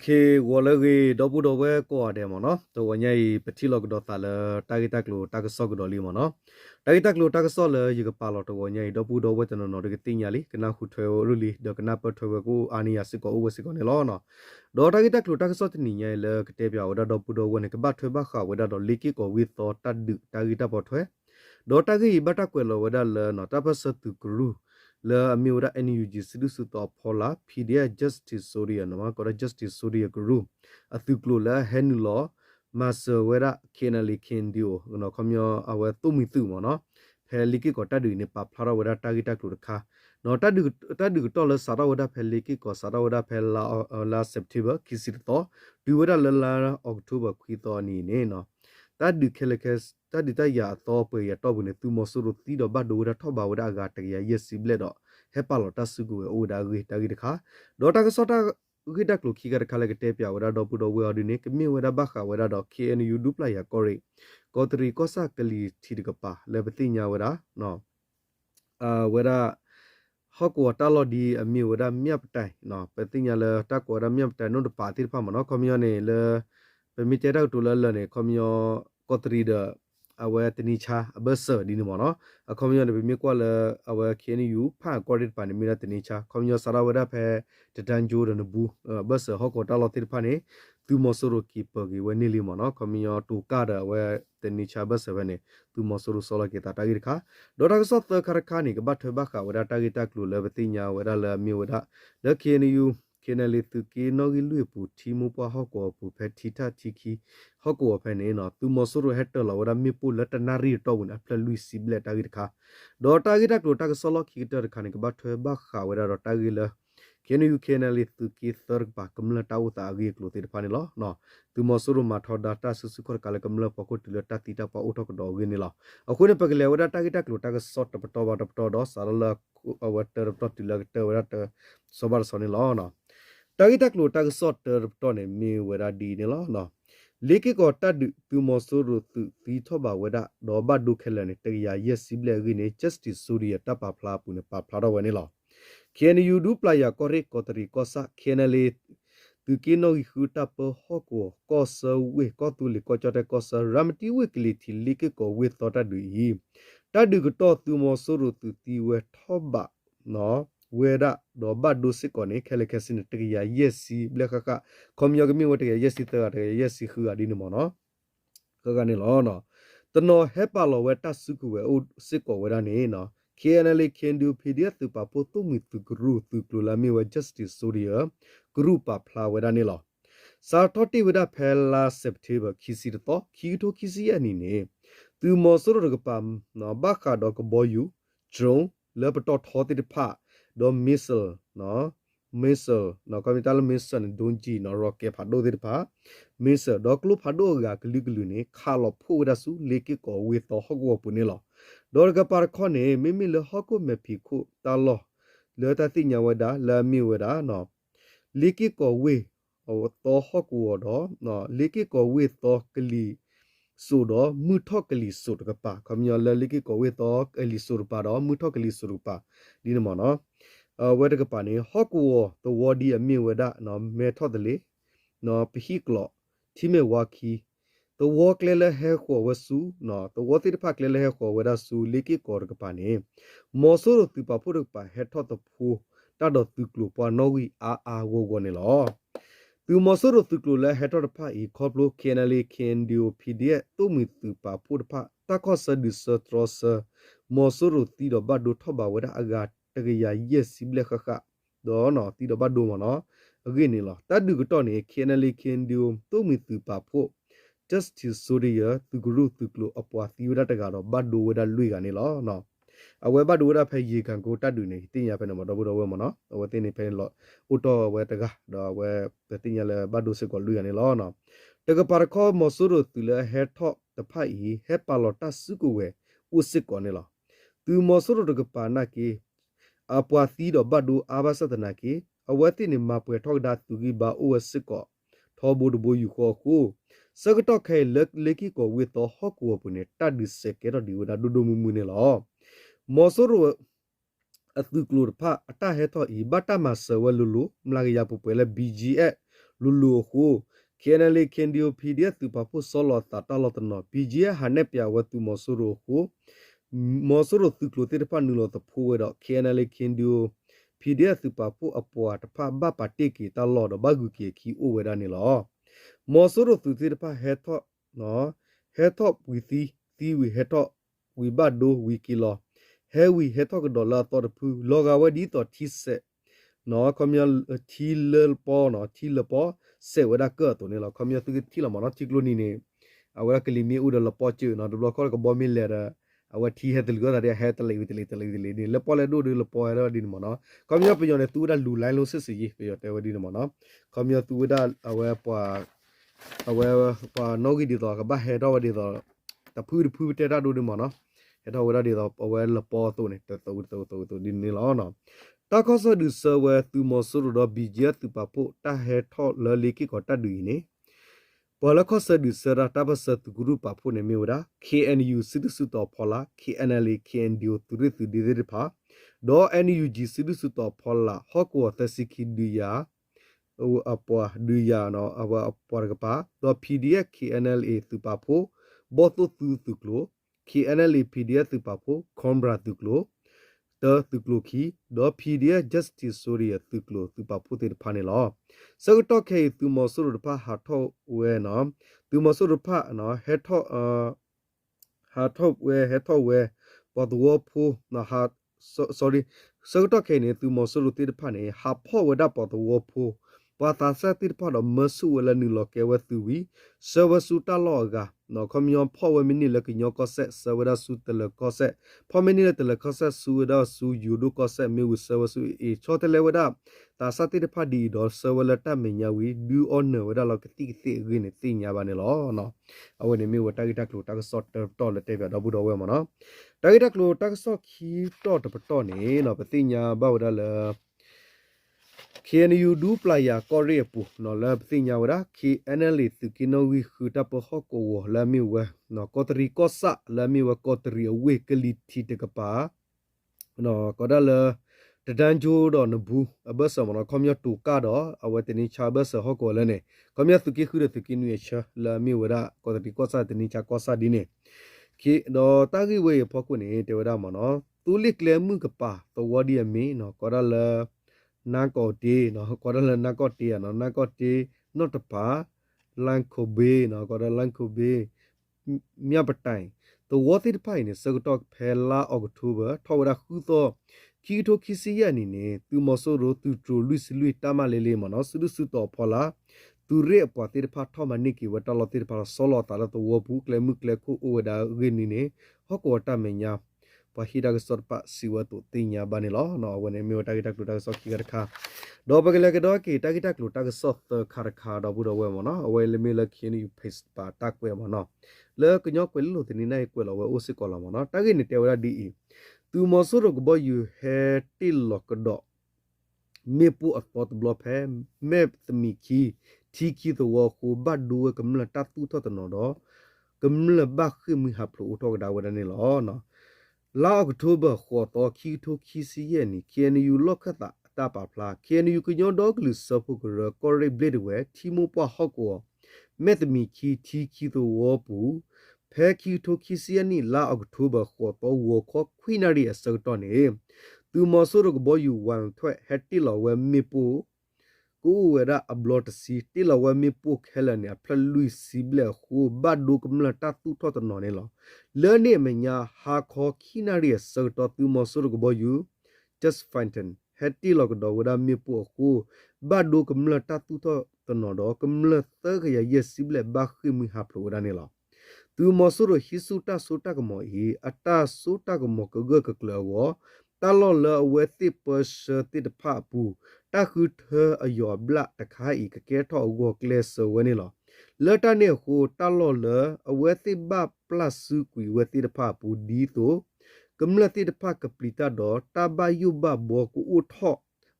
เควอลเลกดอปูดอเวก็อะเดมเนาะตัววันใหญ่ปฏิลอกดอตาเลตากิตักโลตากซอกดอลีมเนาะตากิตักโลตากซอเลยกปาลอตัววันใหญ่ดอปูดอเวตนนอดกติญาลีกนาขุทเวรุลีดอกนาปทเวกูอานิยาสิกออุวสิกอเนลอเนาะดอตากิตักโลตากซอตนิญาเลกเตเปียวดอด လာအမျိုးရာ NUG စစ်စုတော်ဖော်လာ PDF Justice Soria နမကော Justice Soria Group အသူကလိုလာ Henlo မာဆဝဲရာခေနလီခင်ဒီယိုနော်ခမျောအဝဲသူမီသူမနော်ဖဲလီကီကတတ်ဒီနေပါဖလာဝဲရာတာဂီတာကလိုတခါနော်တတ်ဒီတတ်ဒီတော့လဲစာရဝဒဖဲလီကီကစာရဝဒဖဲလာလာစက်တီဘာခီစီတော့ဒီဝဲရာလလာအောက်တိုဘာခွီတော်နီနေနော် တဒူခဲလကက်တဒီတရတော့ပေရတော့ဘူးနေသူမဆူရတီတော့ဘတ်ဒိုရထောဘာဝဒအဂါတရယက်စီဘလက်တော့ဟက်ပါလောတဆုကူအိုဒါဂီတာဂီတခါဒေါ်တာကစောတာဂီတက်လိုခီကတခါလည်းကတဲပြဝရတော့ပူတော့ဝေော်ဒီနေကမြဝရဘခဝရတော့ KNU ဒူပလာယာကောရီကောတရီကောဆာကလီထီတကပါလေပတိညာဝရနော်အာဝရဟောကောတာလော်ဒီအမြဝရမြပ်တိုင်နော်ပတိညာလေတကောရမြပ်တိုင်နုတပါတိဖမနော်ကွန်မြူနေလေပမီတဲတော့တူလလနေကွန်မြူ ကောတရီဒအဝဲတနိချာဘဆာဒီနမောနော်အကွန်မြူနေမြေကွာလအဝဲ KNU ဖာကော်ဒစ်ပါနေမီရတနိချာကွန်မြူဆာရဝရဖဲတတန်ဂျိုရနဘူးဘဆာဟောကောတာလော်တိဖာနေသူမဆိုရကီပဂီဝနေလီမောနော်ကွန်မြူတူကာဒဝဲတနိချာဘဆာဝနေသူမဆိုရဆောလကေတာတာဂိခါဒေါ်တာကဆော့သခရခါနီကဘတ်ထဘခဝရတာဂိတာကလူလဘတိညာဝရလမြဝရလ KNU ကေနလီသူကေနော်ဂီလွေပူတီမူပဟောကောပူဖက်တီတာတီခီဟောကောဖဲနေနော်သူမဆူရဟက်တလောရမီပူလတနာရီတော့ဝန်အဖလလူစီဘလက်တာဂီတခါဒေါ်တာဂီတကလိုတာကဆလော့ခီတရခါနေကဘတ်ထွဲဘခါဝရတော့တာဂီလာကေနယူကေနလီသူကေသရဘာကမလတာဝတာဂီကလိုတေဖာနေလောနော်သူမဆူရမထောဒါတာဆူဆူခရကလကမလပကုတ်တလတာတီတာပအိုထောကဒေါဂီနေလောအခုနေပကလေဝဒတာဂီတကလိုတာကဆော့တပတော်ဘာတပတော်တော့ဆာလလဝတ်တရပတော်တီလကတဝရတဆဘာဆောနေလောနော် တာဂီတက်လိုတာကဆော့တတော့နေမီဝရဒီနေလောနော်လေကေကောတတ်တူမဆိုရသူသီထောပါဝဒဒေါ်ဘတ်ဒုခဲလနေတရရက်စီဘလက်ဂိနေ justice ဆိုရီယတပ်ပါဖလားပူနေပါဖလားတော့ဝနေလော KNU du playa korek kotri kosa KNL tu kino hu tap hoko kosa we ko tu li ko chote kosa ramti we kli thi li ke ko we to ta du yi ta du ko to tu mo so ru tu ti we thoba no ဝေဒဒေါ်ဘတ်ဒုစစ်ကောနေခဲလခဲစင်တကရယက်စီဘလခခကွန်မြူကမီဝတကယက်စီတကယက်စီခူအဒီနမနော်ကကနေလောနော်တနော်ဟက်ပါလောဝဲတဆုကူဝဲအိုစစ်ကောဝဲဒနေနော် KNL can do PDF tu pa po tu mi tu gru tu klu la mi wa justice soria group pa phla weda ne lo sa thoti weda phela september khisi to khi to khisi ani ne tu mo so ro ga pa no ba kha do ko bo yu drone le pa to tho ti pha do missile no missile no ka mi ta le missile don ji no rocket pha do ti pha missile do klu pha do ga glu glu ne kha lo phu weda su le ki ko we to ho go pu ne lo ဒေါ်ကပါခေါနေမိမိလဟကုမဖီခုတာလောလေတတိညာဝဒလာမီဝဒနော်လီကီကိုဝေဟောတောဟကူတော့နော်လီကီကိုဝေတောကလီ ဆိုတော့မူထော့ကလီဆိုတကပါခမယလလီကီကိုဝေတောကလီဆိုပါတော့မူထော့ကလီဆိုပါဒီနမနော်အဝဲတကပါနေဟကူတဝဒီအမီဝဒနော်မေထော့တလေနော်ပဟီကလောတီမေဝါခီတဝကလေလဟဲခေါ်ဝဆူနော်တဝတိတဖကလေလဟဲခေါ်ဝဒဆူလိကိကောရကပါနေမောဆိုရတူပါဖုရပါဟဲထော့တဖူတတော်သူကလိုပွားနော်ဝီအာအာဝဂောနေလော သူမောဆိုရသူကလိုလဟဲထော့တဖာဤခေါပလိုကေနလီကန်ဒီယိုပီဒီယတူမီတူပါဖုရပါတခောဆဒီစထရောဆမောဆိုရတီတော့ဘတ်ဒိုထော့ပါဝဒအဂါတကရယက်စီဘလက်ခခဒေါ်နော်တီတော့ဘတ်ဒိုမနော်အဂိနေလောတတ်ဒူကတော့နေကေနလီကန်ဒီယိုတူမီတူပါဖို့ justice soria tu guru tu klo apwa tiwada ta ga ro baddo wada lui ga ne lo no အဝဲဘတ်ဒိုရဖဲရေကန်ကိုတတ်တူနေတင်ရဖဲနော်တော့ဘတော့ဝဲမနော်အဝဲတင်နေဖဲလောဥတော်ဝဲတကတော့ဝဲတင်ရလဲဘတ်ဒိုစစ်ကိုလူရနေလောနော်တကပါခေါ်မဆူရတူလဲဟက်ထော့တဖိုက်ဟီဟက်ပါလောတဆုကိုဝဲဥစစ်ကိုနေလောသူမဆူရတကပါနာကီအပွားသီတော့ဘတ်ဒိုအာဘသတနာကီအဝဲတင်နေမှာပွဲထောက်ဒါသူကြီးပါဥဝစစ်ကိုထောဘူဒဘူယူခေါ်ကိုစကတော့ခဲလက်လက်ကီကိုဝေတော့ဟော့ကိုပုန်တတ်ဒီစကေရဒီဝဒါဒူဒူမူမူနေလော မောဆိုရအသူကလိုဖာအတဟဲတော့ဤဘတာမဆဝလူလူမလာရပူပွဲလေ BGA လူလူဟုခဲနလေခင်ဒီယိုပီဒီယသူပါဖို့ဆောလောတာတာလောတနောပီဂျီဟာနေပြဝတူမောဆူရဟုမောဆူရသူကလိုတေတဖနူလောတဖိုးဝတော့ခဲနလေခင်ဒီယို PDF သူပါဖို့အပွားတဖဘပါတိကီတလောဒဘဂုကီခီအိုဝဲဒနေလောမောဆူရသူတေတဖဟက်တော့နော်ဟက်တော့ဝီသီသီဝီဟက်တော့ဝီဘတ်ဒိုဝီကီလော ဟဲဝီဟက်တော့ဒေါ်လာတော့ဖူလောကဝဒီတော့တီဆက်နော်ကမြထီလပေါ်နော်ထီလပေါ်စေဝဒကတော်နေလောကမြသူထီလမနော်တီကလိုနီနေအဝရကလီမီဥဒလပေါ်ချူနော်ဒဘလကောကဘောမီလေရာအဝတီဟက်တလကရဟက်တလေဝီတလေတလေတလေဒီလပေါ်လေဒိုဒီလပေါ်ရဒီမနော်ကမြပညောနေသူဒါလူလိုင်းလို့စစ်စီပယောတဲဝဒီမနော်ကမြသူဒါအဝပွာအဝပွာနောဂီဒီတော့ကဘဟဲတော့ဝဒီတော့တဖူးတဖူးတဲတာဒိုဒီမနော် ဟဲတော့ဝရဒီတော့အဝလပေါ်တူနေတူတူတူတူဒီနေလောနော်တာကောဆဒူဆဝဲသူမဆူရတော့ဘီဂျက်သူပဖို့တာဟဲထော့လလီကီကိုတတ်ဒူနေပေါ်လခောဆဒူဆရာတဘဆတ်ဂရုပဖို့နေမျိုးဒါ KNU စစ်တစုတော်ဖော်လာ KNL KNDO သူရသူဒီဒီဖာဒေါ် NUG စစ်တစုတော်ဖော်လာဟော့ကောသစီကီဒီယာဟိုအပွားဒီယာနော်အပွားအပွားကပါဒေါ် PDF KNLA သူပါဖို့ဘောတုသူသူကလို KNLA PDF သူပါဖို့ခွန်ဘရာသူကလိုတသူကလိုခီဒေါ် PDF Justice ဆိုရီသူကလိုသူပါဖို့တေဖာနေလောစကတော့ခေသူမဆူရဖာဟာထောဝဲနော်သူမဆူရဖာနော်ဟက်ထောအာဟာထောဝဲဟက်ထောဝဲပေါ်တော့ဖိုနော်ဟာ sorry စကတော့ခေနေသူမဆူရတေဖာနေဟာဖောဝဒပေါ်တော့ဖို ပါတာစတိဖာတော့မဆူဝလနီလောကေဝသူဝီဆဝဆူတလောကနော်ခမယောဖောဝမီနီလကညောကဆက်ဆဝဒဆူတလကဆက်ဖောမီနီလတလကဆက်ဆူဒဆူယူဒုကဆက်မီဝဆဝဆူအေချောတလေဝဒတာစတိတဖဒီဒေါ်ဆဝလတမညာဝီဒူအော်နဝဒလောကတိတိရင်းနေတင်ညာပါနေလောနော်အဝနေမီဝတာဂီတက်လိုတာကဆော့တော်လတဲ့ပြတော့ဘူးတော့ဝဲမနော်တာဂီတက်လိုတာကဆော့ခီတော့တပတော့နေနော်ပတိညာဘောက်ဒါလာ KNU du playa kore pu no la ptinya wara KNL tu kino wi khuta po hoko wo la mi wa no kotri kosa la mi wa kotri we kli thi te ka pa no ko da la တဒန်ဂျိုတော့နဘူးအဘဆမနခမယတူကာတော့အဝတနီချာဘဆဟကိုလည်းနေခမယသူကိခုရသူကိနွေချလာမီဝရကောတတိကောစာတနီချာကောစာဒီနေကိတော့တာဂိဝေဖကုနေတေဝဒမနောသူလိကလေမှုကပါတော့ဝဒီအမီနော်ကောရလာ နာကောတီနော်ကောရလနာကောတီနော်နာကောတီနော့တပါလန်ခိုဘေနော်ကောရလန်ခိုဘေမြပတိုင်တဝတိတဖိုင်နေစကတော့ဖဲလာအောက်တိုဘာထော်ရခုသောခီတိုခီစီယနီနေသူမဆိုရိုသူထရလူစလူတမလေးလေးမနော်စုစုတော်ဖော်လာသူရဲအပေါ်တေဖာထောမနိကီဝတလောတေဖာဆောလောတာလတဝဘူးကလမှုကလခုအိုဒါဂင်းနီနေဟောကောတမညာ ပဟိဒါကစောပစီဝတုတင်ညာဘာနေလောနော်ဝနေမျိုးတာဂီတက်လူတာဆော့ခီကရခါဒေါ်ပကလကတော့ကေတာဂီတက်လူတာကဆော့ခါရခါတော့ဘူးတော့ဝဲမနော်အဝဲလမီလခင်းယူဖေ့ပါတက်ဝဲမနော်လေကညောကွယ်လို့တင်နေနိုင်ကွယ်လောဝဲအိုစစ်ကောလာမနော်တာဂီနေတဲဝရဒီအီသူမဆိုရကဘယူဟဲတီလော့ကတော့မေပူအပေါ်ဘလော့ဖဲမေ လတတူတော့တော့တော့ကမလဘခမီဟပ်လို့တော့ဒါဝရနေလောနော်လာအောက်တိုဘာခေါ်တော့ခီထိုခီစီရဲ့နီ KNU လော့ခတာအတာပါဖလာ KNU ကညောဒေါကလူစပုကရကော်ရီဘလစ်ဝဲတီမိုပွားဟော့ကောမက်သမီခီတီခီတော့ဝပူဖဲခီထိုခီစီယနီလာအောက်တိုဘာခေါ်တော့ဝခေါ်ခွိနာရီအစောတော့နေသူမဆိုရကဘောယူဝန်ထွဲဟက်တီလောဝဲမီပူ ကိုဝရအဘလော့စီတီလဝမီပုခဲလနေဖလလူစီဘလခုဘတ်ဒုကမလတတူထတနော်နေလောလဲနေမညာဟာခေါ်ခိနာရီဆောတော့သူမဆူကဘယူ just fountain ဟက်တီလောကဒဝရမီပုခုဘတ်ဒုကမလတတူထတနော်တော့ကမလသကရယစီဘလဘခိမီဟာဖလိုရနေလောသူမဆူရဟိစုတာဆိုတာကမောဤအတာဆိုတာကမောကဂကကလောတလောလဝဲတိပစတိတဖပူ တခုထအယောဘလတခါဤကကဲထောဝကလေဆဝနေလောလတနေဟိုတလောလအဝဲတိဘပလတ်စုကွီဝဲတိတဖပူဒီတိုကမ္လတိတဖကပလီတာဒေါ်တဘယုဘဘောကူဥထော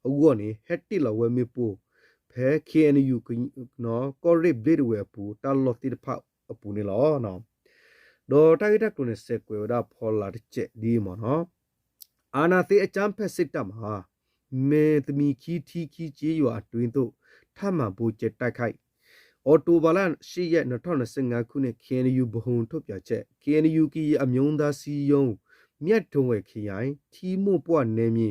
အဝနေဟက်တိလဝဲမေပူဖဲ KNU ကနော်ကောရစ်ဘလစ်ဝဲပူတလောတိတဖအပူနေလောနော်ဒေါ်တိုက်တက်ကုနေစက်ကွေဒါဖော်လာတဲ့ချက်ဒီမနော်အာနာသေးအချမ်းဖက်စစ်တမှာ မေသမီခီထီခီကြေးရွာတွင်တို့ထမှဘူကျတိုက်ခိုက်အော်တိုဘာလ10ရက်2025ခုနှစ် KNU ဘဟုံထုတ်ပြချက် KNU ကီအမြုံသားစီယုံမြတ်ထုံဝဲခရိုင်ထီမို့ပွားနေမြေ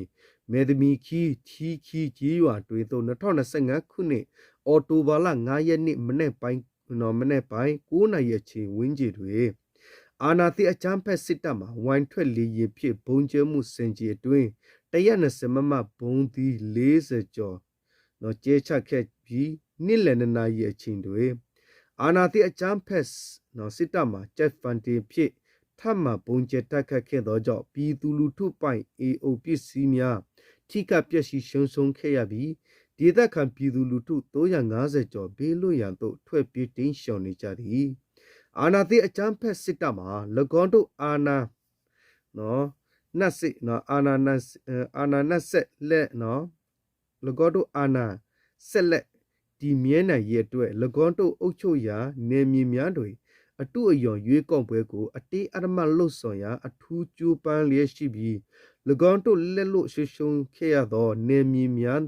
မေသမီခီထီခီကြီးရွာတွင်သို့2025ခုနှစ်အော်တိုဘာလ9ရက်နေ့မနေ့ပိုင်းနော်မနေ့ပိုင်း9နာရီအချိန်ဝန်းကျင်တွင်အာနာတိအချမ်းဖက်စစ်တပ်မှဝိုင်းထွက်လီရင်ဖြစ်ဘုံကျဲမှုစင်ကြီးအတွင်း 120မမဘုံသီး40ကျော်နော်ကျဲချခဲ့ပြီးနှစ်လည်နှစ်နာရီအချိန်တွင်အာနာတိအချမ်းဖက်နော်စစ်တပ်မှကျက်ဖန်တီဖြစ်ထပ်မဘုံကျဲတက်ခတ်ခဲ့သောကြောင့်ပြည်သူလူထုပိုင် AO ပစ္စည်းများထိကပျက်စီးရှုံးဆုံးခဲ့ရပြီးဒေသခံပြည်သူလူထု350ကျော်ဘေးလွတ်ရန်သို့ထွက်ပြေးတင်းရှောင်နေကြသည်အာနာတိအချမ်းဖက်စစ်တပ်မှ၎င်းတို့အာနာနော် နတ်စစ်နော်အာနာနတ်အာနာနတ်ဆက်လက်နော်၎င်းတို့အာနာဆက်လက်ဒီမြဲနိုင်ရဲ့အတွက်၎င်းတို့အုပ်ချုပ်ရာနေမြေများတွင်အတုအယောင်ရွေးကောက်ပွဲကိုအတေးအရမလှုပ်ဆောင်ရာအထူးကြိုးပမ်းလျက်ရှိပြီး၎င်းတို့လက်လို့ရှုံရှုံခဲ့ရသောနေမြေများ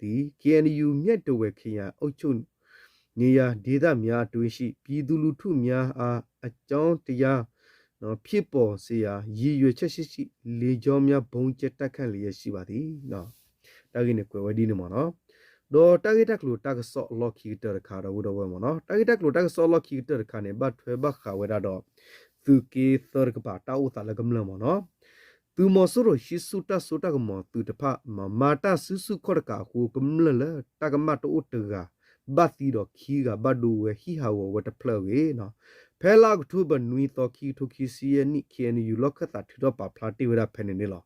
သည် KNU မြတ်တဝဲခရိုင်အုပ်ချုပ်နေရာဒေသများအတွင်းရှိ ပြည်သူလူထုများအားအကြောင်းတရား နော်ဖြစ်ပေါ်စေရာရည်ရွယ်ချက်ရှိရှိလေကြောများဘုံကျက်တက်ခန့်လျက်ရှိပါသည်နော်တာဂိနေကွယ်ဝဒီနေမနော်တော့တာဂိတက်ကလိုတာကဆော့လော့ခီတရခါတော့တော့ဝဲမနော်တာဂိတက်လိုတာကဆော့လော့ခီတရခါနေဘတ်ထွဲဘခါဝဲတော့သူကေသရကပါတာဥတာလကမလမနော်သူမဆူရရှိစုတဆူတကမသူတဖမမာတာဆူဆူခေါ်ကာကိုကမလလတကမတိုတကဘတ်တီတော့ခီကဘဒူဝဲဟီဟာဝဝတဖလဝေနော် ဖဲလာကထုဘနွီတော့ခီထုခီစီယနိခေနယူလောက်ခတာထတော့ပါဖလာတီဝရဖဲနေနေလော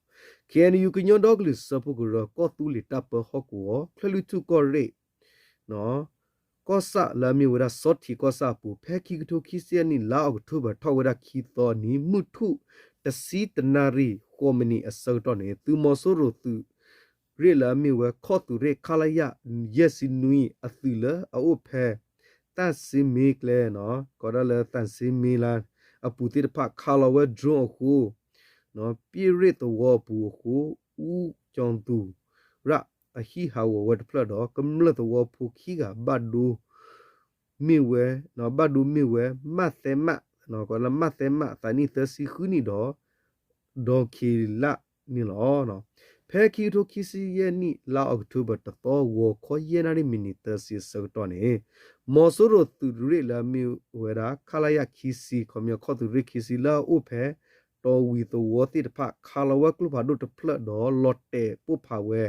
ခေနယူကညွန်ဒေါဂလစ်စပုကရကောတူလီတပ်ပဟောကောဖလလူတူကောရေနော်ကောဆာလာမီဝရစောတီကောဆာပူဖဲခီကထုခီစီယနိလာအောက်ထုဘထောဝရခီတော့နီမှုထုတစီတနာရီကောမနီအစောတော့နေသူမဆိုးရသူရေလာမီဝခောတူရေခလာယယက်စီနွီအသီလာအိုဖဲ တန်စီမီကလဲနော်ကောရလဲတန်စီမီလာအပူတိတဖခါလဝဲဒရွန်ခုနော်ပြရစ်တဝပူခုဦးကြောင်သူရအဟီဟာဝဝတ်ဖလတော့ကမ္လတဝဖူခီကဘတ်ဒူမိဝဲနော်ဘတ်ဒူမိဝဲမတ်သမနော်ကောလမတ်သမတနီသစီခုနီတော့ဒေါ်ခီလာနီလောနော် ဖဲခီတိုခီစီယနီလာအောက်တိုဘာတတော်ဝခေါ်ရနာရီမီနီတစီစတော့နေမော်ဆိုရသူရီလာမီဝဲရာခလာယခီစီခမခေါ်သူရီခီစီလာဥဖဲတော်ဝီတဝတိတဖခါလဝကလဖာဒုတဖလတော်လော့တေပုဖာဝဲ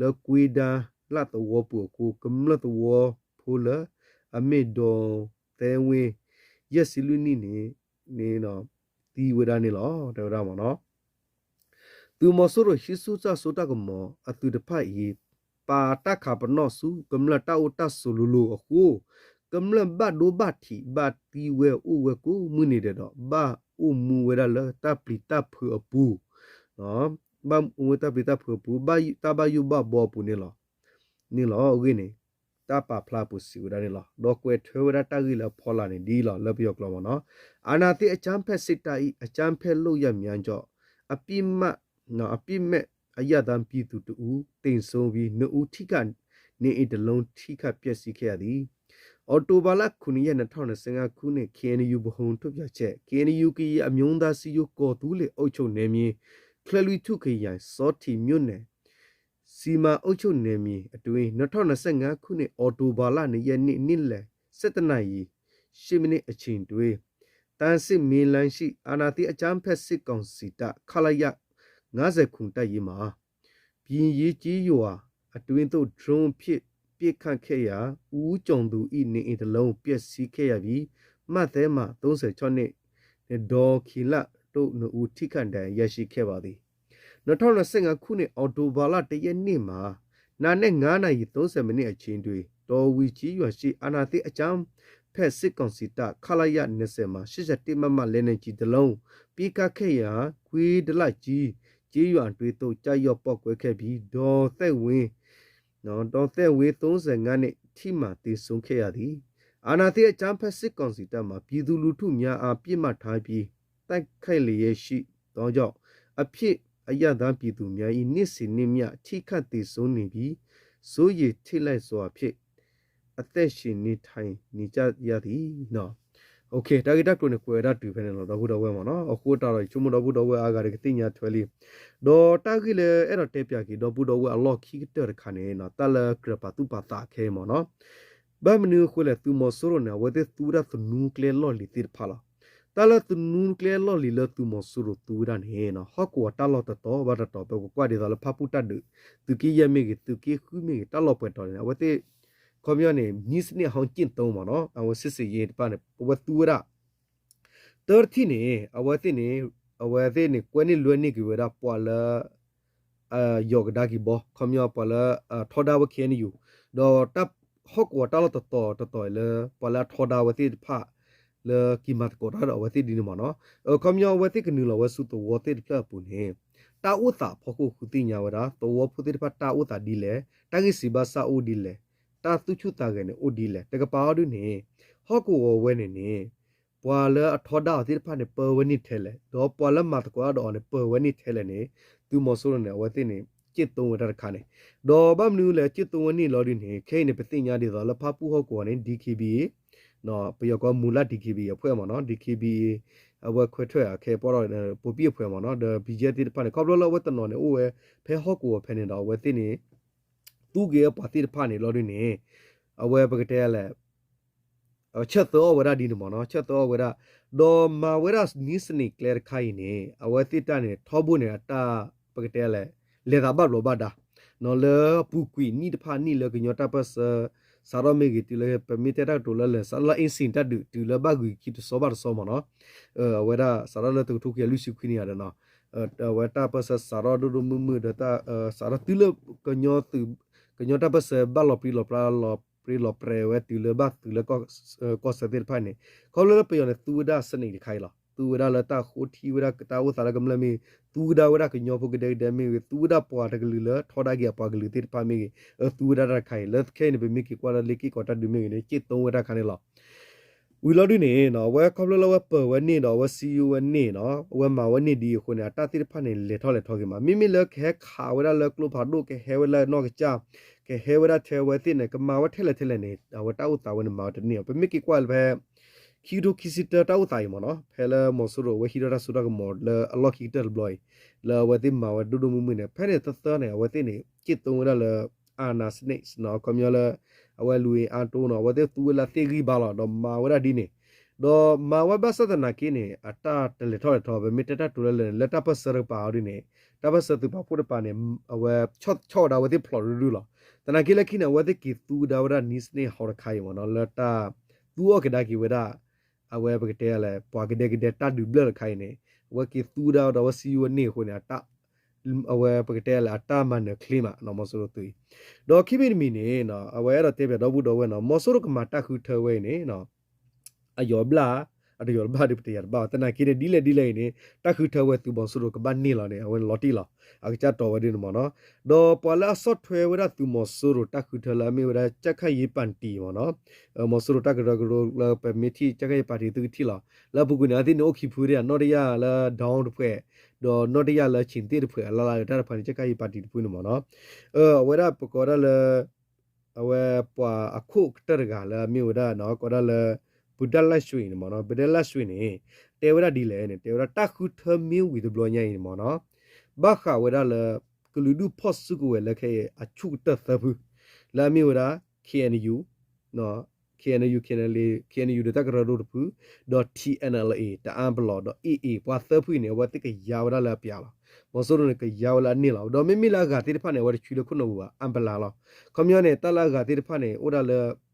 လကွီဒါလာတဝပူကိုကမလတဝဖူလအမေဒွန်တဲဝေယက်စီလူနီနေနေနော်ဒီဝဒနေလောတော်ရမနော် သူမဆိုရရှိစုချဆိုတာကမောအတူတဖတ်ဤပါတခါပနောစုကမလတာဥတဆူလူလူအခုကမလဘတ်ဒိုဘတ်တီဘတ်တီဝဲဥဝဲကိုမူနေတယ်တော့ဘာဥမူဝဲရလတပ်ပလီတပ်ဖူအပူနော်ဘာဥတပ်ပလီတပ်ဖူအပူဘာတဘယူဘဘောပူနေလောနေလောဥကိနေတာပါဖလာပူစီဝဒနေလောဒေါကွဲထွေဝဒတဂီလဖောလာနေဒီလောလပြောကလောမနော်အာနာတိအချမ်းဖက်စစ်တိုင်အချမ်းဖက်လို့ရမြန်ကြောအပိမတ် နော်အပြစ်မဲ့အယတံပြည်သူတူတိမ်ဆုံးပြီးနှုတ်ထိကနေအိတလုံးထိခပျက်စီးခဲ့ရသည်အော်တိုဘာလ9ရက်2025ခုနှစ် KNU ဘဟုံထုတ်ပြချက် KNU ကီအမြုံသားစီယိုကော်တူးလေအုပ်ချုပ်နယ်မြေခလလူထုခရိုင်စောတီမြို့နယ်စီမာအုပ်ချုပ်နယ်မြေအတွင်း2025ခုနှစ်အော်တိုဘာလ2ရက်နေ့နေ့လယ်7နာရီ10မိနစ်အချိန်တွင်တန်စစ်မီလန်ရှိအာနာတိအချမ်းဖက်စစ်ကောင်စီတခလရ 90ခုတိုက်ရေးမှာပြည်ရေးကြီးရွာအတွင်းသို့ drone ဖြစ်ပြစ်ခတ်ခဲ့ရာဦးကြုံသူဤနေအင်တလုံးပျက်စီးခဲ့ရပြီးမှတ်သေးမှာ36နှစ်ဒေါ်ခီလာတို့နဦးထိခန့်တန်ရရှိခဲ့ပါသည်2025ခုနှစ်အော်တိုဘာလတရက်နေ့မှာနာနဲ့9နာရီ30မိနစ်အချိန်တွင်တော်ဝီကြီးရွာရှိအာနာတိအချမ်းဖက်စစ်ကောင်စီတပ်ခလာရ20မှာ81မမလဲနေကြီးတလုံးပြီးကခဲ့ရာခွေးဒလကြီး ကြေးရွာတွေးသို့ကြာရော့ပောက်ကွဲခဲ့ပြီးဒေါ်သက်ဝင်းနော်ဒေါ်သက်ဝင်း35နှစ်ထိမှတည်ဆုံခဲ့ရသည်အာနာတိအချမ်းဖက်စစ်ကောင်စီတပ်မှပြည်သူလူထုများအားပြစ်မှတ်ထားပြီးတိုက်ခိုက်လျက်ရှိသောကြောင့်အဖြစ်အယတပြည်သူများ၏နှစ်စဉ်နှစ်မြထိခတ်တည်ဆုံနေပြီးစိုးရည်ထိလိုက်စွာဖြင့်အသက်ရှင်နေထိုင်နေကြရသည်နော် โอเคတာဂက်တက်ကိုနေကွယ်ရတူဖနေတော့တော့ဘူးတော့ဝဲမနော်အခုတော့ချုံမတော့ဘူးတော့ဝဲအားကရကတင်ညာထွဲလီတော့တာဂီလေအဲ့တော့တက်ပြကီတော့ဘူးတော့ဝဲအလော့ခီတဲ့ခါနေနော်တလကရပတူပတာခဲမနော်ဘာမနူခွလေသူမဆိုရနေဝတဲ့သူရသနူကလေလော်လီတိဖလာတလသူနူကလေလော်လီလသူမဆိုရသူရနေနော်ဟောကွာတလော်တော့ဘာတော့ပဲကွာဒီတော့ဖပူတတ်သူကီယမေကသူကီခူးမေတလော်ပဲတော်နေဝတဲ့ ခေါမရနေနီစနေဟောင်းကျင့်သုံးပါနော်အဝစစ်စစ်ရေးတပါနေပဝတူရတော်တီနေအဝတိနေအဝတိနေကွနေလွဲနေကဝရပွာလာအာယောဂဒါကီဘောခမယပွာလာထောဒါဝခဲနေယူတော့တပ်ဟော့ကွာတလော်တော်တော်တော်လေပွာလာထောဒါဝတိဖာလေကိမတ်ကိုရအဝတိဒီနမနော်ခမယဝတိကနူလဝဆုတဝတိဖပူနေတာဥတာဖခုခုတိညာဝရာတောဝဖုတိဖတာဥတာဒီလေတာဂိစီဘာစာအိုဒီလေ တာသူချုတာကနေအိုဒီလေတကပါဒုနေဟော့ကိုဝဲနေနေပွာလအထောဒါတိဖနေပဝနိထဲလေဒေါ်ပွာလမတ်ကွာဒေါ်နေပဝနိထဲလေနေသူမဆိုးနေဝတိနေจิตตงวดะขะเนดอบะมนูเลจิตตงวนี่ลอดิနေခဲနေပတိညာဒီတော့လဖပူဟောကောနေ DKB နော်ပယောကောမူလ DKB ရဖွဲ့မှာနော် DKB အဝခွဲထွက်အခဲပေါ်တော့ပူပြဖွဲ့မှာနော်ဒ BJ တိဖာနေကောဘလလဝတ်တနော်နေအိုဝဲဖဲဟော့ကိုဖဲနေတော့ဝဲတိနေ သူကေပါတိဖာနေလော်ဒီနေအဝဲပကတဲ့လဲအချက်တော့ဝရဒီနေမနော်ချက်တော့ဝရဒေါ်မာဝရနီစနီကလခိုင်နေအဝဲတိတနေထောဘူးနေတာပကတဲ့လဲလေသာဘတ်လောဘတာနော်လေပူကွီနီတဖာနီလေကညတာပတ်စာရမေဂီတီလေပမီတရာဒိုလာလေဆလာအင်စင်တဒူတူလဘဂူကီတဆောဘာဆောမနော်အဲဝဲဒါဆရာလေတူထုကလူစီခွီနီရဒနော်အဲဝဲတာပတ်ဆရာဒူဒူမမဒတာဆရာတီလေကညောတူ ကညောတာပတ်ဆဘလောပီလောပလာလောပရီလောပရဲဝဲတူလေဘတ်တူလေကောကောစတဲ့ဖာနေခေါ်လေပယောနေတူဒါစနေခိုင်လားသူဝရလတာခိုတီဝရကတာဝသရကမလမီသူဒါဝရကညောဖုကတဲ့ဒမီသူဒါပွားတကလူလထောဒါကပွားကလူတိပါမီသူဒါရခိုင်လက်ခဲနေပမီကီကွာလီကီကောတာဒမီနေချစ်သုံးဝရခါနေလား ဝီလော်ဒီနေနော်ဝဲခေါပလလဝပဝနေနော်ဝစီယူဝနေနော်ဝဲမဝနေဒီခုနေတာတိဖာနေလေထောလေထောကီမှာမိမိလက်ခဲခါဝရလကလုဖာဒုကဟဲဝလနော်ကချာကဟဲဝရထဲဝတိနေကမာဝထဲလေထဲလေနေဝတာဥတာဝနေမာတနေပမီကီကွာလဘဲခီဒိုခီစီတာတောက်တိုင်မနော်ဖဲလာမောဆူရိုဝဟီရာဆူရာကမော်လအလော့ခီတာဘလွိုင်လာဝတိမာဝဒူဒူမူမူနေဖဲတဲ့သသနေဝတိနေจิตတုံရလအာနာစနိတ်နော်ကွန်မြလ အဝဲလူအာတိုးနော်ဝတိသူလာတေဂီဘာလာတော့မာဝရဒီနေတော့မာဝဘဆဒနာကိနေအတာတလေထော်ထော်ပဲမီတတာတူလလက်တာပစရပါရီနေတပစသူပါဖို့ပါနေအဝဲချော့ချော့တာဝတိဖလော်ရူလာတနာကိလခိနေဝတိကီသူဒါဝရနိစနေဟော်ခိုင်မနော်လက်တာသူအကဒါကီဝဒါအဝဲပကတဲ့လဲပွားကတဲ့ကတဲ့တတ်ဒူဘလခိုင်နေဝကီသူဒါတော့စီဝနေခုနေတာ အဝဲပကတဲ့လဲအတမန်နခလီမာနော်မဆိုလို့တူတော့ခိမိမီနေနော်အဝဲတော့တဲ့ပြတော့ဘူးတော့ဝဲနော်မဆိုလို့ကမတခုထဝဲနေနော်အယောဘလာ အတယောဘာဒီပတရဘာတနာကိရဒီလေဒီလေနေတခုထဝဲသူဘောဆိုလို့ကဘာနေလာနေအဝဲလော်တီလာအကချတော်ဝဲဒီမနော်ဒေါ်ပလာဆော့ထွဲဝဲသူမဆိုလို့တခုထလာမေဝဲချက်ခိုင်ပန်တီမနော်မဆိုလို့တကရကရလပမီတီချက်ခိုင်ပါတီသူတီလာလဘကုနာတိနိုခိဖူရနော်ရရလာဒေါင်းတဖွဲဒေါ်နော်တရလာချင်းတိတဖွဲလာလာတာဖန်ချက်ခိုင်ပါတီတဖူးနမနော်အဲဝဲရပကောရလအဝဲပွာအ ခုတရကလာမြေဝဒနော်ကောရလဘုဒ္ဓလက်ရွှေနေမနော်ဘုဒ္ဓလက်ရွှေနေတေဝရဒီလေနေတေဝရတခုထမင်းဝီဒဘလညိုင်နေမနော်ဘာခဝရလကလူဒူဖော့စုကိုလက်ခဲအချုတသဘူးလာမီဝရ KNU နော် KNU KNL KNU တကရရိုဖူ .tnla တအမ်ဘလော .aa ပွာသဖူနေဝတိကယာဝရလာပြလာမဆိုရနေကယာဝလာနေလာဒေါ်မီမီလာကတိတဖာနေဝရချီလခုနောအမ်ဘလာလာခမယောနေတလာကတိတဖာနေဥဒါလအ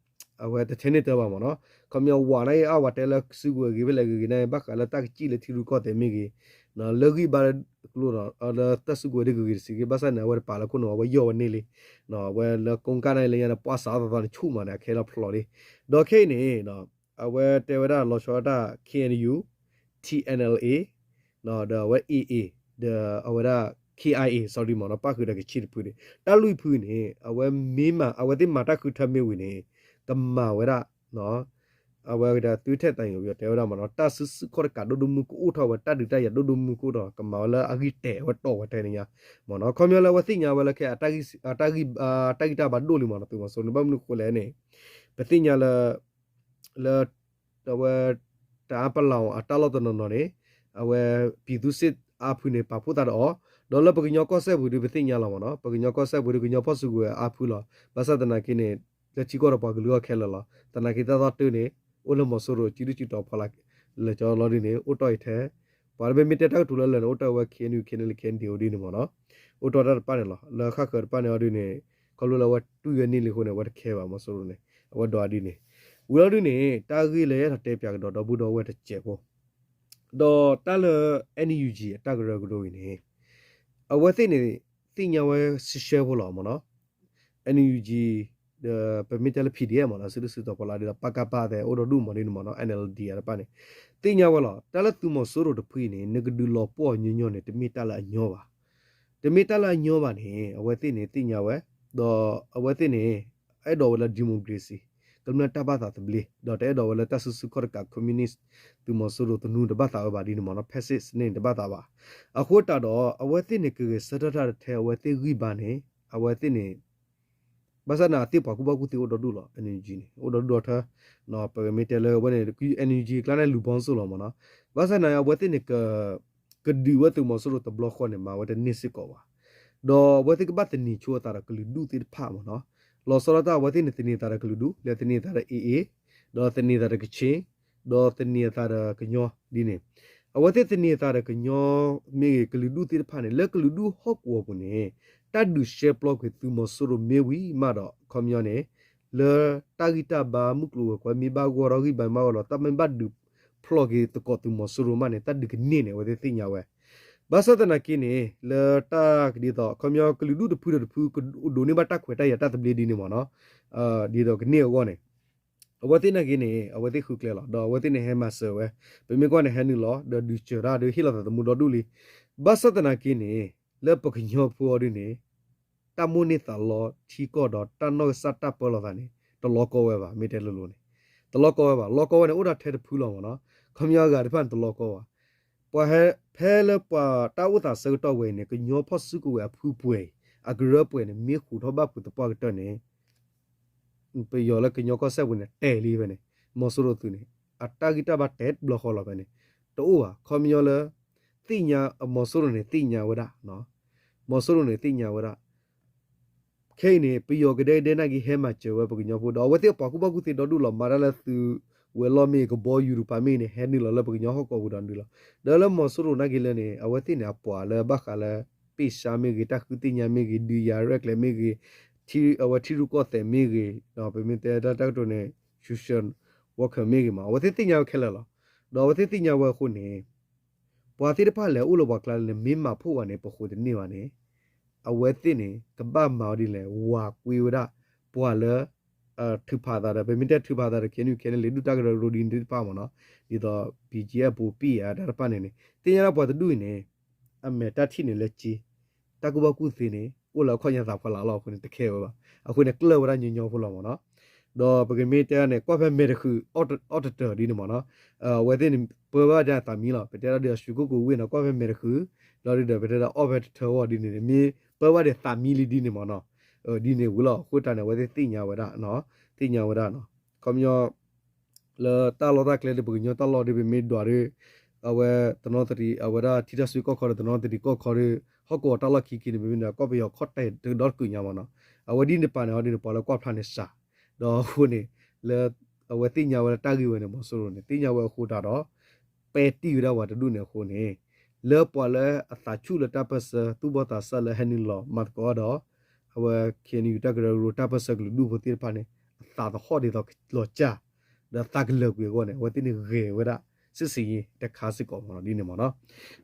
ဝဲတချင်းနေတော့ပါမနော်ခမယောဝါနိုင်အဝတဲလစုကိုဂိဘလေဂိနေဘကလာတက်ချီလေတီရူကောတေမီဂီနော်လဂီဘာကလိုတော့အလတဆုကိုဒီဂီစီဂီဘာဆန်နဝရပါလခုနောဝယောနေလေနော်ဝဲလကုန်ကနိုင်လေရနပွားစားတော့ချူမနာခဲလဖလော်လေဒေါ်ခဲနေနော်အဝဲတေဝရလော်ရှောတာ KNU TNLA နော်ဒါဝဲ EA ဒါအဝဲ KIA sorry မနော်ပါခုတကချစ်ဖူးနေတလူဖူးနေအဝဲမင်းမအဝဲတိမာတခုထမေဝင်နေ ကမဝဲရနော်အဝဲဒါသူထက်တိုင်ကိုပြတဲဝရမနော်တဆစခေါ်ကဒဒမှုကိုထောဝတတတရဒဒမှုကိုတော့ကမလာအဂိတဲဝတော့ဝတဲနေရမနော်ခေါမြလာဝသိညာဝဲလခဲအတဂိအတဂိအတဂိတာဘဒိုလီမနော်သူမဆိုနေဘမနုကိုလဲနေပတိညာလလတော့တာပလောင်အတလောတနနော်နေအဝဲပြည်သူစစ်အဖုနေပဖုတာတော့ဒေါ်လာပကညောကောဆက်ဘူးဒီပတိညာလောနော်ပကညောကောဆက်ဘူးဒီကညောဖဆုကိုအဖုလောဘာသာတနာကိနေ လက်ချီကောတော့ပကလူခဲလလောတနာကိတာတော့တူနေအိုလမဆိုရိုချီချီတော့ဖလာလေကျော်လော်ဒီနေအိုတိုက်ထဲဘာပဲမီတက်တောက်တူလဲလဲအိုတိုဝခင်းယူခင်းလခင်းဒီအိုဒီနေမနော်အိုတိုတာပါနေလောလခခပါနေအော်ဒီနေကလူလဝတူရနေလေခုနေဝတ်ခဲပါမဆိုရိုနေဝတ်တော်ဒီနေဝရဒုနေတာဂီလေတဲပြကတော့တော့ဘူးတော့ဝဲတကျဲပေါ့တော့တလ NUG တဂရကလို့နေအဝသိနေသိညာဝဲဆရှဲဖို့လောမနော် NUG the permittal PDF မနော်စစ်စစ်တော့ပလာဒီပကပါတဲ့ order ဒူမနေမနော် NLD ရပါနေသိညာဝဲလောတလသူမဆိုးတော့တဖွေးနေငကဒူလောပေါ့ညညနေတမီတလာညောပါတမီတလာညောပါနေအဝသိနေသိညာဝဲတော့အဝသိနေအဲ့တော့ဝလာဒီမိုကရေစီကမ္နတာဘာသာတဘလီတော့တဲ့တော့ဝလာတဆစုခရကကွန်မြူနစ်သူမဆိုးတော့တနူတဘာသာဘာဒီနမနော်ဖက်စစ်နေတဘာသာပါအခုတတော့အဝသိနေကစတတတဲ့အဝသိဂိပါနေအဝသိနေ ဘာသာနာတိပကူပကူတီအိုဒဒူလော energy နေအိုဒဒူထားနော်ပရမီတယ်လေဝနေက energy ကလည်းလူပေါင်းစုလောမနော်ဘာသာနာအဝသိနေကကဒီဝတ်သူမဆိုးတော့ဘလော့ခွန်နေမှာဝတဲ့နစ်စစ်ကောပါတော့ဝတိကပတ်တနီချိုတာကလူဒူတိဖာမနော်လောစရတာဝတိနေတနေတာကလူဒူလေတနေတာအေအေတော့တနေတာကချင်းတော့တနေတာကညောဒီနေအဝတိတနေတာကညောမေကလူဒူတိဖာနေလက်ကလူဒူဟော့ကောပုန်နေ တတ်ဒူရှေပလော့ကသူမဆိုးမေဝီမတော့ကွန်မြူနေလေတာဂီတာဘာမုကလူကွမီဘာဂောရဂီဘမောလောတမန်ဘတ်ဒူဖလော့ကတကောသူမဆိုးမနေတတ်ဒူကနေနေဝတိတင်ညာဝဲဘာစတနာကိနေလတာကဒီတော့ခမျောကလူဒုတဖူတဖူကဒိုနေဘတာခွေတရတတပလီဒီနေမနော်အာဒီတော့ကနေကောနေအဝတိနကိနေအဝတိခုကလေလောတော့အဝတိနေဟဲမဆောဝဲပမေကောနေဟဲနီလောဒဒူချရာဒဟီလာတမူဒဒူလီဘာစတနာကိနေ လပကညောဖူအဒီနေတမုန်နေတာလောချီကောတော့တနောစတပလောတာနေတလောကောဝဲပါမေတဲလိုလိုနေတလောကောဝဲပါလောကောဝဲနေဥဒထဲတဖူလောမနော်ခမျောကဒီဖန်တလောကောဝါပွာဟဲဖဲလပွာတာဝတာစတော့ဝဲနေကညောဖဆုကဝဲဖူပွေအဂရပွေနေမြေခုတော့ဘပုတပွားတော့နေပေယောလကညောကဆက်ဝနေတဲလေးပဲနေမောဆရိုသူနေအတာဂီတာဘတက်ဘလခေါ်လာပဲနေတိုးဟာခမယောလတိညာမောဆရိုနေတိညာဝဒနော် မောဆရိုနေတိညာဝဒခဲနေပေယောကတဲ့တဲ့နာကြီးဟဲမချေဝဲပကညောဖို့တော့ဝတဲ့ပကူပကူတိတော့ဒူလမာရလသူဝဲလောမီကဘောယူရပါမီနေဟဲနီလောလပကညောဟောကောဘူးဒန်ဒူလောဒါလမောဆရိုနာကြီးလည်းနေအဝတိနေအပွာလဘခလာပိရှာမီဂီတခုတိညာမီဂီဒီယာရက်လေမီဂီတီအဝတီရုကောတဲ့မီဂီတော့ပမီတဲ့တက်တော့နေရှူရှင်ဝခမီဂီမှာဝတိတိညာခဲလာလောတော့ဝတိတိညာဝခုနေ ပွာတိတဖလဲဥလောဘကလာလေမင်းမဖို့ဝနေပခုတနေဝနေအဝတိနေကပမော်ဒီလေဝါကွေဝဒပွာလဲအထူဖာတာပဲမင်းတက်ထူဖာတာကင်းယူကင်းလေဒူတာကရိုဒီန်ဒီပါမနော်ဒီတော့ BGF ဘူပီရဒါပနေနေတင်ရပေါ်တူနေအမေတတိနေလက်ကြီးတကူဘကုသိနေကိုလောခွန်ရသာဖလာလောက်ခုနေတခဲပါအခုနေကလောဝရညညောဖလို့မနော် တော့ပကမေတဲနဲ့ကွာဖဲမေတခုအော်အော်တာဒီနေမနော်အဲဝဲတဲ့ပေါ်ပါကြတာမီလာပတဲရတဲ့ရှုကုကိုဝင်းတော့ကွာဖဲမေတခုလော်ရီတဲ့ပတဲရအော်ဘတ်ထောဒီနေမြေပေါ်ပါတဲ့တာမီလီဒီနေမနော်ဒီနေဝလောခုတနေဝဲတဲ့တိညာဝဒနော်တိညာဝဒနော်ကွန်ယောလာတာလောတာကလေပကညတာလောဒီမေဒွာရီအဝဲတနောတရီအဝရတီတဆွေကောခေါ်တနောတရီကောခေါ်ရဟောကောတလခီကီနေမင်းကောပယောခော့တဲ့ဒေါ်ကူညာမနော်အဝဒီနေပါနေဟောဒီနေပေါ်လောကောဖာနေစာ တော့ခုနေလေအဝတိညာဝတာဂီဝနေမဆိုလို့နေတိညာဝခုတာတော့ပဲတီရဝတဒုနေခုနေလေပေါ်လေအသာချူလတာပစသူဘတာဆလဟနီလောမတ်ကောတော့အဝခင်ယူတကရရတာပစကလူဒုဘတိပါနေအသာတော့ဟောဒီတော့လောချာဒါတကလကွေကောနေဝတိနေရေဝတာစစ်စီတခါစစ်ကောမနော်ဒီနေမနော်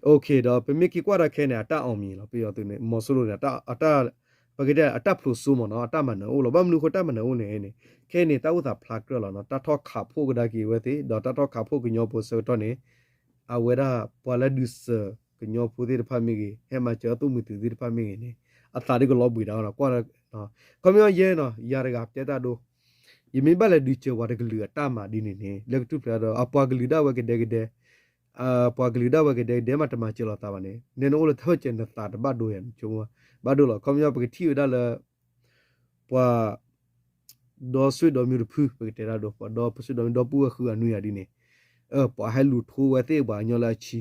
โอเคတော့ပမစ်ကီကွာရခဲနေအတအောင်မြင်လို့ပြီးတော့သူနေမော်ဆိုလို့နေအတအတ ပကတဲ့အတဖလို့ဆိုမနော်အတမနော်လို့ဘာမလို့ခတမနော်နေနေခဲနေတောက်တာဖလာကရလောနော်တထောခါဖို့ကဒါကီဝဲတိတော့တထောခါဖို့ကညောပိုဆိုတော့နေအဝဲရာပွာလဒုစကညောပိုတဲ့ဖာမီကြီးဟဲမချောသူမတူတဲ့ဖာမီကြီးနေအတာဒီကလောဘီတော့ကွာနော်ကမျောရဲနော်ရရကပြတာတော့ယမိဘလည်းဒီချဝရကလူအတမဒီနေနေလက်တူဖလာတော့အပွားကလူဒါဝကတဲ့ကတဲ့ အပွားကလူဒါဝကတဲ့ဒဲမတမချလောတာပါနေနေနိုလထောချင်တာတဘတ်ဒိုယံချုံဘာဒိုလကမ္ယပကတိရဒါလပွာဒေါ်ဆွေဒေါ်မြူဖူပကတေရာဒေါ်ပဒေါ်ပဆွေဒေါ်ဒေါ်ပူခူအနုရဒီနေအပဟဲလူထိုးဝဲတဲ့ဘာညောလာချီ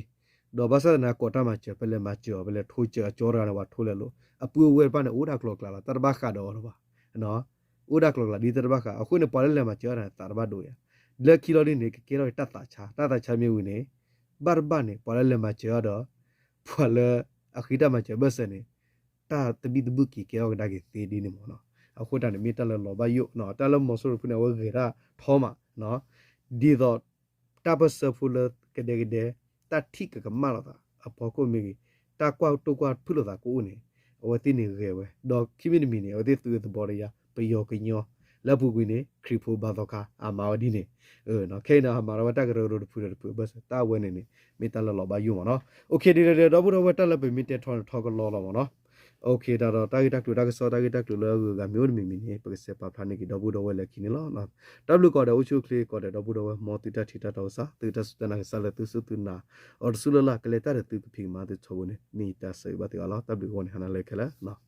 ဒေါ်ဘာသာနာကောတာမချပလဲမချောပလဲထိုးချကြောရနာဝထိုးလဲလို့အပူဝဲပနဲ့အိုဒါကလောကလာတရဘခါတော့တော့ပါနော်အိုဒါကလောကလာဒီတရဘခါအခုနေပေါ်လဲမချောရတာတရဘတို့ရလက်ကီလိုလေးနေကေရောတတ်တာချာတတ်တာချမြေဝင်နေ ဘာဘနေပေါ်လဲမချောတော့ဖွာလဲအခီတမချေဘစနေတာတဘီတဘူကီကေရောဒါကေသေးဒီနေမောနော်အခုတန်မီတလလောဘယုနော်တလမဆူဖုနေဝဂေရာထောမနော်ဒီတော့တပစဖူလကဒေကဒေတတိကကမလာတာအပေါ်ကိုမီတကွာတုကွာဖုလတာကိုနေဝတိနေရေဝဲဒေါ်ခိမီနီမီနေဝတိသူတဘောရရပယောကညော လက်ပူကွေနေခရီဖိုဘာတော့ကာအမာဝဒီနေเออเนาะခဲနာမှာရဝတကရရဖူရဖူဘတ်တာဝဲနေနေမီတလလောဘယုမနော်โอเคဒီတော့ဘူးတော့တက်လက်ပဲမီတက်ထောထောကလောလောမနော် โอเคဒါတော့တာဂီတက်တူတာကစောတာဂီတက်တူလောကမျိုးမီမီနေပကစပဖာနေကီတော့ဘူးတော့ဝဲလက်ခင်းလောနော် W ကောတဲ့ uchu clay ကောတဲ့တော့ဘူးတော့ဝဲမောတီတထီတတော့စာတီတစတနာဆလတူစုတူနာအော်ဆူလလာကလေတာတူဖိမာတဲ့ချိုးနေမီတဆေဘတ်ရော W ဝင်ဟနာလေခလာနော်